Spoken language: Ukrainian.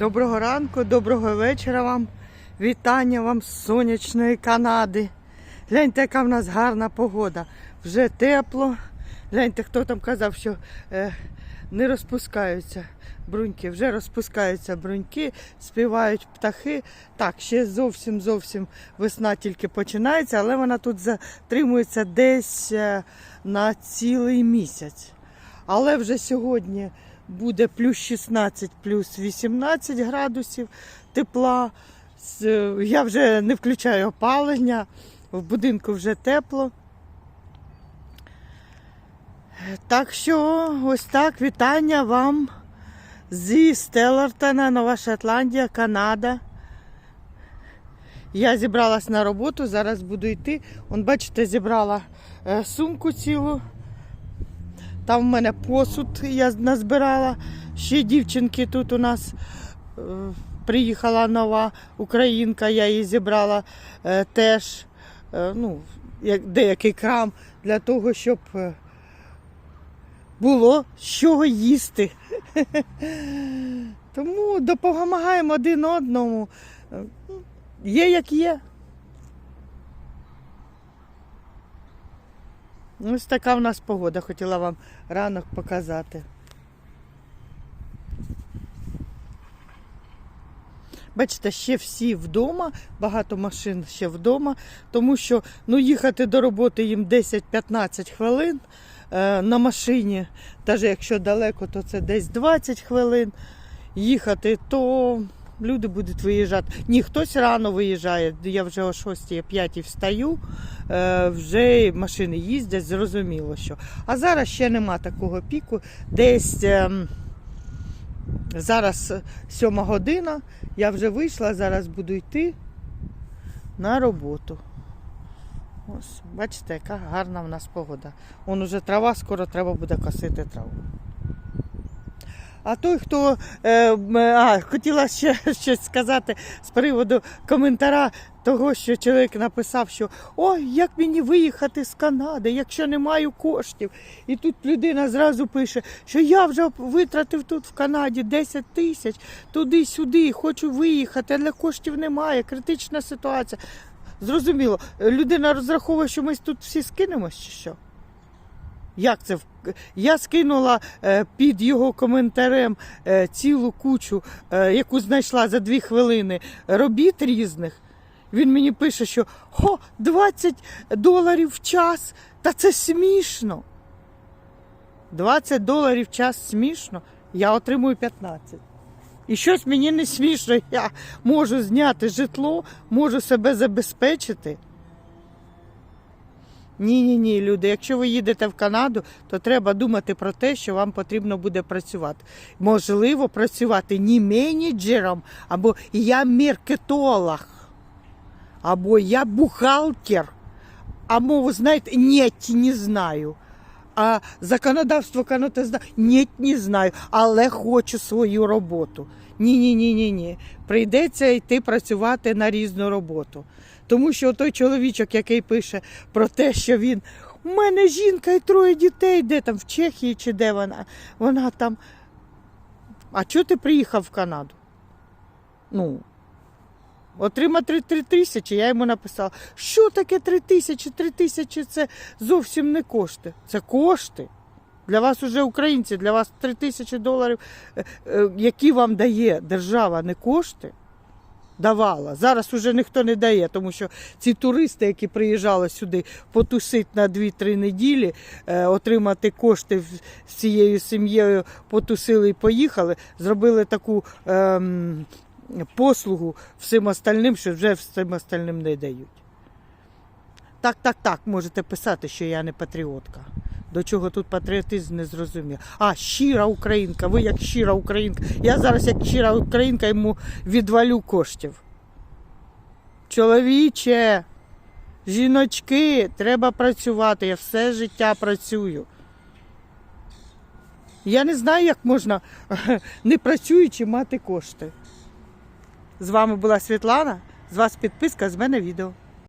Доброго ранку, доброго вечора вам. Вітання вам з сонячної Канади. Гляньте, яка в нас гарна погода. Вже тепло. Гляньте, хто там казав, що е, не розпускаються бруньки. Вже розпускаються бруньки, співають птахи. Так, ще зовсім зовсім весна тільки починається, але вона тут затримується десь е, на цілий місяць. Але вже сьогодні буде плюс 16, плюс 18 градусів тепла. Я вже не включаю опалення, в будинку вже тепло. Так що ось так, вітання вам зі Стеллартона, Нова Шотландія, Канада. Я зібралась на роботу, зараз буду йти. Он, бачите, зібрала е, сумку цілу. Там в мене посуд я назбирала. Ще дівчинки тут у нас е, приїхала нова українка, я її зібрала е, теж е, ну, як, деякий крам для того, щоб е, було з чого їсти. Тому допомагаємо один одному. Е, Є як є. Ось така в нас погода, хотіла вам ранок показати. Бачите, ще всі вдома, багато машин ще вдома, тому що ну, їхати до роботи їм 10-15 хвилин е, на машині, навіть якщо далеко, то це десь 20 хвилин їхати, то люди будуть виїжджати. Ні, хтось рано виїжджає. Я вже о 6-5 встаю, е, вже машини їздять, зрозуміло що. А зараз ще нема такого піку. Десь ем, зараз 7 година, я вже вийшла, зараз буду йти на роботу. Ось, бачите, яка гарна в нас погода. Вон уже трава, скоро треба буде косити траву. А той, хто е, а, хотіла ще щось сказати з приводу коментара того, що чоловік написав, що ой, як мені виїхати з Канади, якщо не маю коштів. І тут людина зразу пише, що я вже витратив тут в Канаді 10 тисяч туди-сюди, хочу виїхати, але коштів немає, критична ситуація. Зрозуміло, людина розраховує, що ми тут всі скинемось чи що? Як це? Я скинула е, під його коментарем е, цілу кучу, е, яку знайшла за дві хвилини робіт різних. Він мені пише, що хо, 20 доларів в час, та це смішно. 20 доларів в час смішно, я отримую 15. І щось мені не смішно, я можу зняти житло, можу себе забезпечити. Ні, ні, ні, люди. Якщо ви їдете в Канаду, то треба думати про те, що вам потрібно буде працювати. Можливо, працювати не менеджером, або я маркетолог, або я бухгалтер, або, ви знаєте, ні, не знаю. А законодавство Канади знає, ні, не знаю, але хочу свою роботу. Ні, ні, ні, ні, ні. Прийдеться йти працювати на різну роботу. Тому що той чоловічок, який пише про те, що він у мене жінка і троє дітей, де там в Чехії чи де вона, вона там. А чого ти приїхав в Канаду? Ну, отримати три тисячі, я йому написала, що таке три тисячі? Три тисячі це зовсім не кошти. Це кошти. Для вас уже українці, для вас три тисячі доларів, е, е, які вам дає держава, не кошти. Давала. Зараз уже ніхто не дає, тому що ці туристи, які приїжджали сюди потусити на 2-3 неділі, е, отримати кошти з цією сім'єю, потусили і поїхали, зробили таку ем, послугу всім остальним, що вже всім остальним не дають. Так, так, так, можете писати, що я не патріотка. До чого тут патріотизм не зрозумів. А, щира українка, ви як щира українка. Я зараз, як щира українка, йому відвалю коштів. Чоловіче, жіночки, треба працювати. Я все життя працюю. Я не знаю, як можна, не працюючи, мати кошти. З вами була Світлана, з вас підписка, з мене відео.